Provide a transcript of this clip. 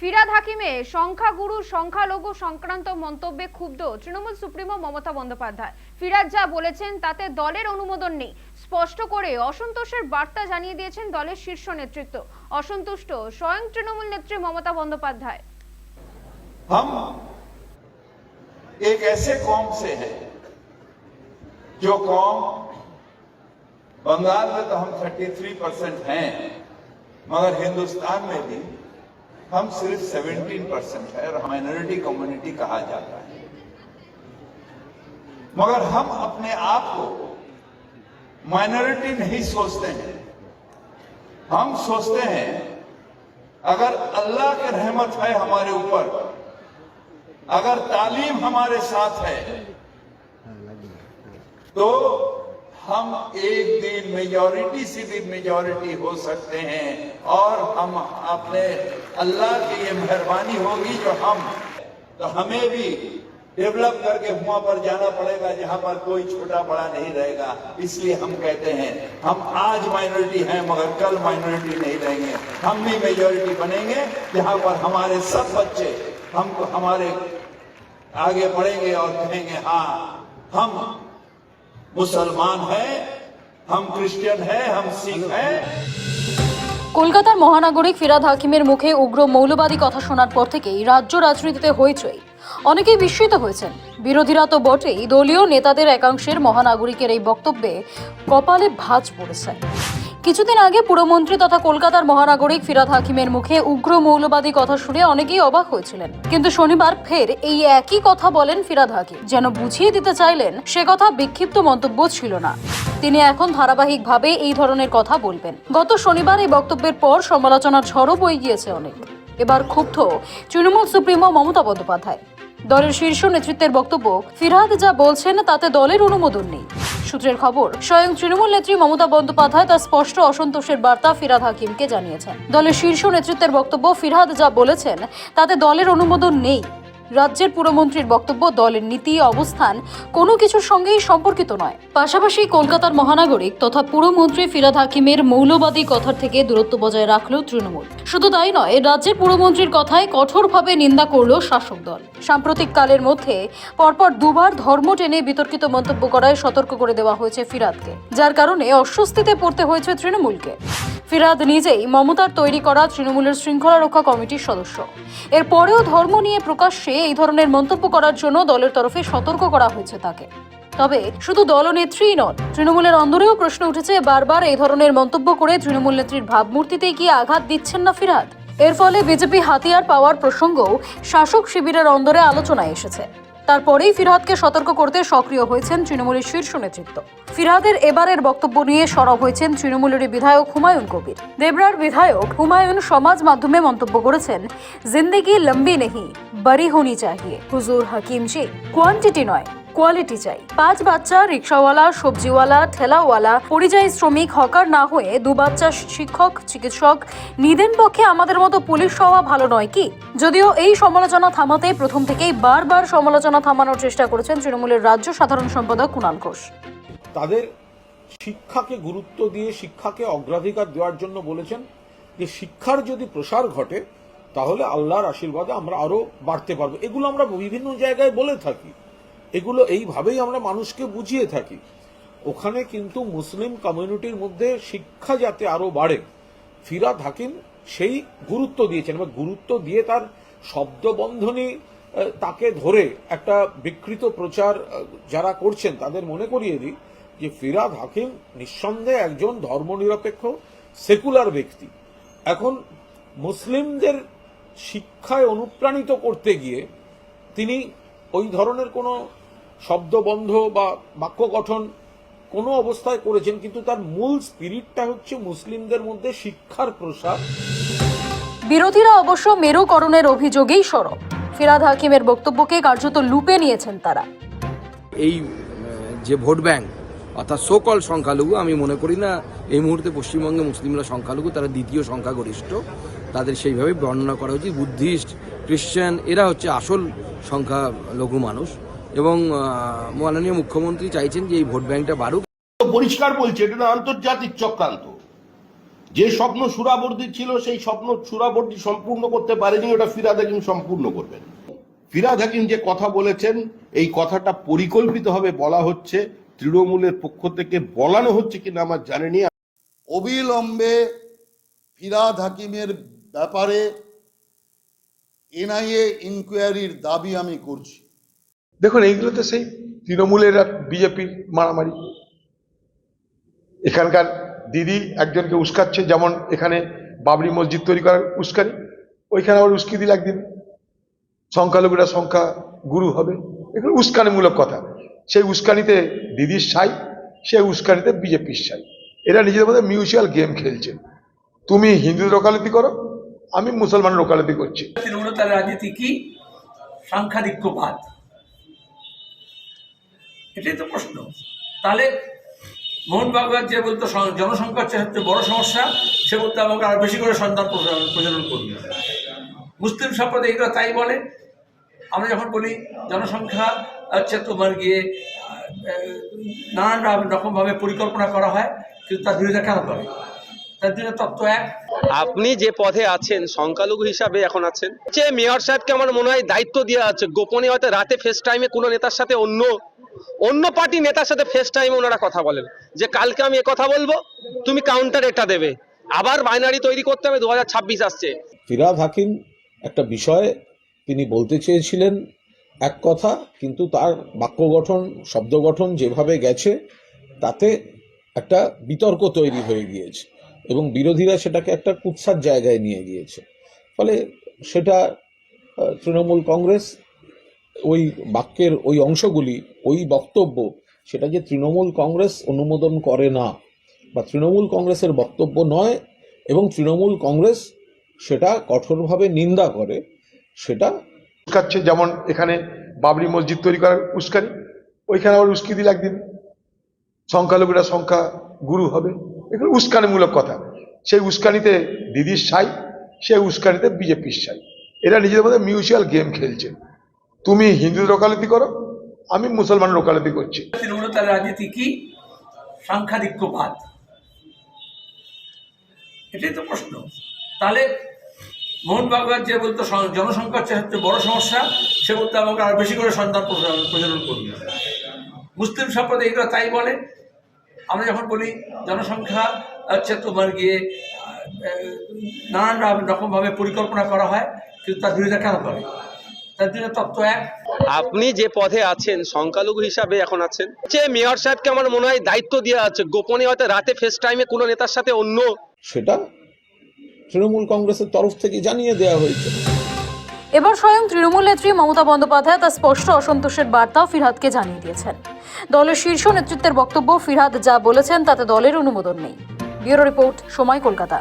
ফিরাদ হাকিমে সংখ্যাগুরু সংখ্যালঘু সংক্রান্ত মন্তব্যে ক্ষুব্ধ তৃণমূল সুপ্রিমো মমতা বন্দ্যোপাধ্যায় ফিরাদ যা বলেছেন তাতে দলের অনুমোদন নেই স্পষ্ট করে অসন্তোষের বার্তা জানিয়ে দিয়েছেন দলের শীর্ষ নেতৃত্ব অসন্তুষ্ট স্বয়ং তৃণমূল নেত্রী মমতা বন্দ্যোপাধ্যায় हम एक ऐसे कौम से हैं जो कौम बंगाल में तो हम 33 परसेंट हैं मगर हिंदुस्तान में भी हम सिर्फ़ 17 परसेंट है और माइनॉरिटी कम्युनिटी कहा जाता है। मगर हम अपने आप को माइनॉरिटी नहीं सोचते हैं। हम सोचते हैं, अगर अल्लाह की रहमत है हमारे ऊपर, अगर तालीम हमारे साथ है तो ہم ایک دن میجورٹی سے بھی میجورٹی ہو سکتے ہیں اور ہم اپنے اللہ کی یہ مہربانی ہوگی جو ہم تو ہمیں بھی ڈیولپ کر کے وہاں پر جانا پڑے گا جہاں پر کوئی چھوٹا بڑا نہیں رہے گا۔ اس لیے ہم کہتے ہیں، ہم آج مائنورٹی ہیں مگر کل مائنورٹی نہیں رہیں گے۔ ہم بھی میجورٹی بنیں گے جہاں پر ہمارے سب بچے ہم کو ہمارے آگے بڑھیں گے اور کہیں گے ہاں ہم মুসলমান হ্যাঁ খ্রিস্টান হ্যাঁ শিখ হ্যাঁ কলকাতার মহানগরী ফিরাদ হাকিমের মুখে উগ্র মৌলবাদী কথা শোনার পর থেকেই রাজ্য রাজনীতিতে হইচই। অনেকেই বিস্মিত হয়েছেন। বিরোধীরা তো বটেই, দলীয় নেতাদের একাংশের মহানাগরিকের এই বক্তব্যে কপালে ভাঁজ পড়েছে। কিছুদিন আগে পুরমন্ত্রী তথা কলকাতার মহানাগরিক ফিরাদ হাকিমের মুখে উগ্র মৌলবাদী কথা শুনে অনেকেই অবাক হয়েছিলেন। কিন্তু শনিবার ফের এই একই কথা বলেন ফিরাদ হাকিম। যেন বুঝিয়ে দিতে চাইলেন, সে কথা বিক্ষিপ্ত মন্তব্য ছিল না। তিনি এখন ধারাবাহিকভাবে এই ধরনের কথা বলবেন। গত শনিবার এই বক্তব্যের পর সমালোচনার ঝড়ও বয়ে গিয়েছে অনেক। এবার ক্ষুব্ধ তৃণমূল সুপ্রিমো মমতা বন্দ্যোপাধ্যায়। দলের শীর্ষ নেতৃত্বের বক্তব্য, ফিরহাদ যা বলছেন তাতে দলের অনুমোদন নেই। সূত্রের খবর, স্বয়ং তৃণমূল নেত্রী মমতা বন্দ্যোপাধ্যায় তার স্পষ্ট অসন্তোষের বার্তা ফিরাদ হাকিমকে জানিয়েছেন। দলের শীর্ষ নেতৃত্বের বক্তব্য, ফিরহাদ যা বলেছেন তাতে দলের অনুমোদন নেই। রাজ্যের পুরমন্ত্রীর বক্তব্য, দলের নীতি, অবস্থান কোনো কিছুর সঙ্গেই সম্পর্কিত নয়। পাশাপাশি কলকাতার মহানাগরিক তথা পুরমন্ত্রী ফিরাদ হাকিমের মৌলবাদী কথার থেকে দূরত্ব বজায় রাখল তৃণমূল। শুধু তাই নয়, রাজ্যের পুরমন্ত্রীর কথায় কঠোরভাবে নিন্দা করল শাসক দল। সাম্প্রতিক কালের মধ্যে পরপর দুবার ধর্ম টেনে বিতর্কিত মন্তব্য করায় সতর্ক করে দেওয়া হয়েছে ফিরাদকে, যার কারণে অস্বস্তিতে পড়তে হয়েছে তৃণমূলকে। ফিরাদ নিজেই মমতার তৈরি করা তৃণমূলের শৃঙ্খলা রক্ষা কমিটির সদস্য। এরপরেও ধর্ম নিয়ে প্রকাশ্যে এই ধরনের মন্তব্য করার জন্য দলের তরফে সতর্ক করা হয়েছে তাকে। তবে শুধু দলনেত্রীই নন, তৃণমূলের অন্দরেও প্রশ্ন উঠেছে বারবার এই ধরনের মন্তব্য করে তৃণমূল নেত্রীর ভাবমূর্তিতে কি আঘাত দিচ্ছেন না ফিরাদ এর ফলে বিজেপি হাতিয়ার পাওয়ার প্রসঙ্গও শাসক শিবিরের অন্দরে আলোচনায় এসেছে। তারপরেই ফিরহাদকে সতর্ক করতে সক্রিয় হয়েছেন তৃণমূলের শীর্ষ নেতৃত্ব। ফিরহাদের এবারের বক্তব্য নিয়ে সরব হয়েছেন তৃণমূলের বিধায়ক হুমায়ুন কবির। দেবরার বিধায়ক হুমায়ুন সমাজ মাধ্যমে মন্তব্য করেছেন, জিন্দেগি লম্বি নেহি বড়ি হোনি চাহিয়ে। হুজুর হাকিমজি কোয়ান্টিটি নয়। কোয়ালিটি চাই। পাঁচ বাচ্চা, রিক্সাওয়ালা, সবজিওয়ালা, ঠেলাওয়ালা, পরিযায়ী শ্রমিক, হকার না হয়ে দু বাচ্চা শিক্ষক, চিকিৎসক, নিদেন পক্ষে আমাদের মতো পুলিশ হওয়া ভালো নয় কি? যদিও এই সমালোচনা থামাতে প্রথম থেকেই বারবার সমালোচনা থামানোর চেষ্টা করেছেন তৃণমূলের রাজ্য সাধারণ সম্পাদক কুণাল ঘোষ। তাদের শিক্ষাকে গুরুত্ব দিয়ে, শিক্ষাকে অগ্রাধিকার দেওয়ার জন্য বলেছেন যে, শিক্ষার যদি প্রসার ঘটে, তাহলে আল্লাহর আশীর্বাদে আমরা আরও বাড়তে পারব। এগুলো আমরা বিভিন্ন জায়গায় বলে থাকি। এগুলো এইভাবেই আমরা মানুষকে বুঝিয়ে থাকি। ওখানে কিন্তু মুসলিম কমিউনিটির মধ্যে শিক্ষা যাতে আরও বাড়ে, ফিরাদ হাকিম সেই গুরুত্ব দিয়েছেন এবং গুরুত্ব দিয়ে তার শব্দবন্ধনী তাকে ধরে একটা বিকৃত প্রচার যারা করছেন তাদের মনে করিয়ে দিই যে ফিরাদ হাকিম নিঃসন্দেহে একজন ধর্মনিরপেক্ষ, সেকুলার ব্যক্তি। এখন মুসলিমদের শিক্ষায় অনুপ্রাণিত করতে গিয়ে তিনি ওই ধরনের কোনো শব্দবন্ধ বা বাক্য গঠন কোনো অবস্থায় করেছেন কিন্তু তার মূল স্পিরিটটা হচ্ছে মুসলিমদের মধ্যে শিক্ষার প্রসার। বিরোধীরা অবশ্য মেরুকরণের অভিযোগেই সরব। ফিরাদ হাকিমের বক্তব্যকে কার্যত লুপে নিয়েছেন তারা। এই যে ভোট ব্যাংক অর্থাৎ সোকল সংখ্যালঘু আমি মনে করি না এই মুহূর্তে পশ্চিমবঙ্গে মুসলিমরা সংখ্যালঘু তারা দ্বিতীয় সংখ্যাগরিষ্ঠ। তাদের সেইভাবে বর্ণনা করা উচিত। বুদ্ধিস্ট খ্রিশ্চান এরা হচ্ছে আসল সংখ্যালঘু মানুষ। এবং মাননীয় মুখ্যমন্ত্রী চাইছেন যে এই ভোট ব্যাংকটা বাড়ুক। পরিষ্কার বলছে এটা না আন্তর্জাতিক চক্রান্ত। যে স্বপ্ন সুরাবর্দী ছিল সেই স্বপ্ন সুরাবর্দী সম্পূর্ণ করতে পারেনি ওটা ফিরাদ হাকিম সম্পূর্ণ করবেন। ফিরাদ হাকিম যে কথা বলেছেন এই কথাটা পরিকল্পিতভাবে বলা হচ্ছে তৃণমূলের পক্ষ থেকে বলানো হচ্ছে কিনা আমার জানেনি অবিলম্বে ফিরাদ হাকিমের ব্যাপারে এনআইএ ইনকোয়ারির দাবি আমি করছি। দেখুন, এইগুলো তো সেই তৃণমূলের বিজেপির মারামারি। এখানকার দিদি একজনকে উস্কাচ্ছে, যেমন এখানে বাবরি মসজিদ তৈরি করার উস্কানি, ওইখানে আবার উস্কি দিল একদিন সংখ্যালঘুরা সংখ্যা গুরু হবে। এগুলো উস্কানিমূলক কথা। সেই উস্কানিতে দিদির সাই, সেই উস্কানিতে বিজেপির সাই। এরা নিজেদের মধ্যে মিউচুয়াল গেম খেলছে। তুমি হিন্দুদের ওকালতি করো, আমি মুসলমানের ওকালতি করছি। রাজনীতি কি? সাংখ্যাধিক্যবাদ। এটাই তো প্রশ্ন। তাহলে মোহন ভাগবত যে বলতো জনসংখ্যার চেয়ে সবচেয়ে বড় সমস্যা, সে বলতো আমাকে আরও বেশি করে সন্তান প্রজনন- করবে। মুসলিম সম্প্রদায় এগুলো তাই বলে। আমরা যখন বলি জনসংখ্যা হচ্ছে তোমার গিয়ে নানান রকমভাবে পরিকল্পনা করা হয়, কিন্তু তার বিরোধিতা কেন করে? তার তত্ত্ব এক। আপনি যে পদে আছেন, সংখ্যালঘু হিসাবে এখন আছেন, যে মেয়র সাহেবকে আমার মনে হয় দায়িত্ব দেওয়া আছে। গোপনে হয়তো রাতে ফেস টাইমে কোনো নেতার সাথে অন্য অন্য পার্টি নেতার সাথে ফেস টাইমে ওনারা কথা বলেন যে কালকে আমি কথা বলব, তুমি কাউন্টার এটা দেবে। আবার বাইনারি তৈরি করতে হবে দুহাজার ছাব্বিশ আসছে। ফিরাদ হাকিম, একটা বিষয় তিনি বলতে চেয়েছিলেন এক কথা, কিন্তু তার বাক্য গঠন, শব্দ গঠন যেভাবে গেছে, তাতে একটা বিতর্ক তৈরি হয়ে গিয়েছে এবং বিরোধীরা সেটাকে একটা কুৎসার জায়গায় নিয়ে গিয়েছে। ফলে সেটা তৃণমূল কংগ্রেস ওই বাক্যের ওই অংশগুলি, ওই বক্তব্য সেটা যে তৃণমূল কংগ্রেস অনুমোদন করে না। বা তৃণমূল কংগ্রেসের বক্তব্য নয় এবং তৃণমূল কংগ্রেস সেটা কঠোরভাবে নিন্দা করে, সেটা উস্কাচ্ছে, যেমন এখানে বাবরি মসজিদ তৈরি করার উস্কানি, ওইখানে আবার উস্কি দিল একদিন সংখ্যালঘুরা সংখ্যা গুরু হবে। এগুলো উস্কানিমূলক কথা। সেই উস্কানিতে দিদির সাই, সেই উস্কানিতে বিজেপির সাই। এরা নিজেদের মধ্যে মিউচুয়াল গেম খেলছে। তুমি হিন্দুদের ওকালতি করো, আমি মুসলমানের ওকালতি করছি। তৃণমূল তার রাজনীতি কি সাংখ্যাধিক্যবাদ। এটাই তো প্রশ্ন। তাহলে মোহন ভাগবত যে বলতো জনসংখ্যার চেয়ে বড় সমস্যা, সে বলতো আমাকে আরও বেশি করে সন্তান প্রজনন করবে মুসলিম সম্প্রদায় এগুলো তাই বলে। আমরা যখন বলি জনসংখ্যা হচ্ছে তোমার গিয়ে নানান রকমভাবে পরিকল্পনা করা হয়, কিন্তু তার বিরোধিতা কেন করে? আপনি যে পদে আছেন সংখ্যালঘু হিসাবে এখন আছেন? যে মেয়র সাহেবকে আমার মনে হয় দায়িত্ব দেওয়া আছে। গোপনে হয়তো রাতে ফেস টাইমে কোনো নেতার সাথে অন্য সেটা তৃণমূল কংগ্রেসের তরফ থেকে জানিয়ে দেওয়া হয়েছে। এবার স্বয়ং তৃণমূল নেত্রী মমতা বন্দ্যোপাধ্যায় তার স্পষ্ট অসন্তোষের বার্তা ফিরহাদকে জানিয়ে দিয়েছেন। দলের শীর্ষ নেতৃত্বের বক্তব্য ফিরহাদ যা বলেছেন তাতে দলের অনুমোদন নেই। ব্যুরো রিপোর্ট সময় কলকাতা।